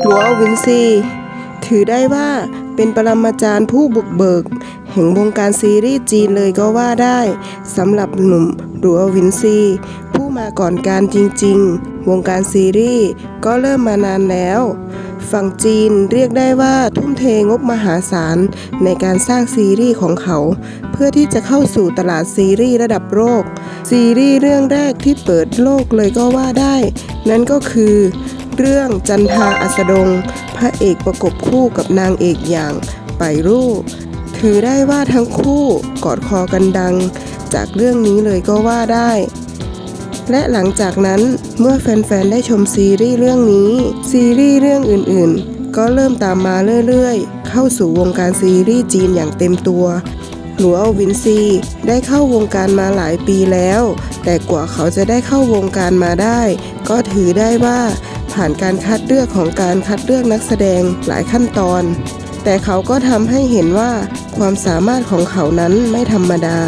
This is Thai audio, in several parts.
หลัววินซี ถือได้ว่าเป็นปรมาจารย์ผู้บุกเบิก แห่งวงการซีรีส์จีนเลยก็ว่าได้สำหรับหนุ่มหลัววินซี ผู้มาก่อนการจริง ๆ วงการซีรีส์ก็เริ่มมานานแล้ว ฝั่งจีนเรียกได้ว่าทุ่มเทงบมหาศาลในการสร้างซีรีส์ของเขา เพื่อที่จะเข้าสู่ตลาดซีรีส์ระดับโลกซีรีส์เรื่องแรกที่เปิดโลกเลยก็ว่าได้ นั่นก็คือ เรื่องจันทาอัสดง พระเอกประกบคู่กับนางเอกอย่างไปรูปถือได้ว่าทั้งคู่กอดคอกันดัง จากเรื่องนี้เลยก็ว่าได้ และหลังจากนั้นเมื่อแฟนๆได้ชมซีรีส์เรื่องนี้ ซีรีส์เรื่องอื่นๆ ก็เริ่มตามมาเรื่อยๆ เข้าสู่วงการซีรีส์จีนอย่างเต็มตัวหลัววินซีได้เข้าวงการมาหลายปีแล้ว แต่กว่าเขาจะได้เข้าวงการมาได้ ก็ถือได้ว่า ผ่านการคัดเลือกของการคัดเลือกนักแสดงหลายขั้นตอน แต่เขาก็ทำให้เห็นว่าความสามารถของเขานั้นไม่ธรรมดา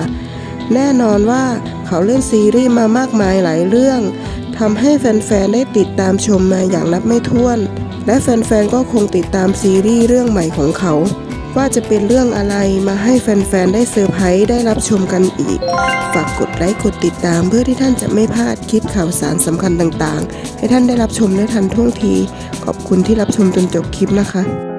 แน่นอนว่าเขาเล่นซีรีส์มามากมายหลายเรื่องทำให้แฟนๆได้ติดตามชมมาอย่างนับไม่ถ้วน และแฟนๆก็คงติดตามซีรีส์เรื่องใหม่ของเขา ว่าจะเป็นเรื่องอะไรมาให้แฟน ๆ ได้เซอร์ไพรส์ได้รับชมกันอีก ฝากกดไลค์กดติดตามเพื่อที่ท่านจะไม่พลาดคลิปข่าวสารสำคัญต่างๆ ให้ท่านได้รับชมได้ทันท่วงที ขอบคุณที่รับชมจนจบคลิปนะคะ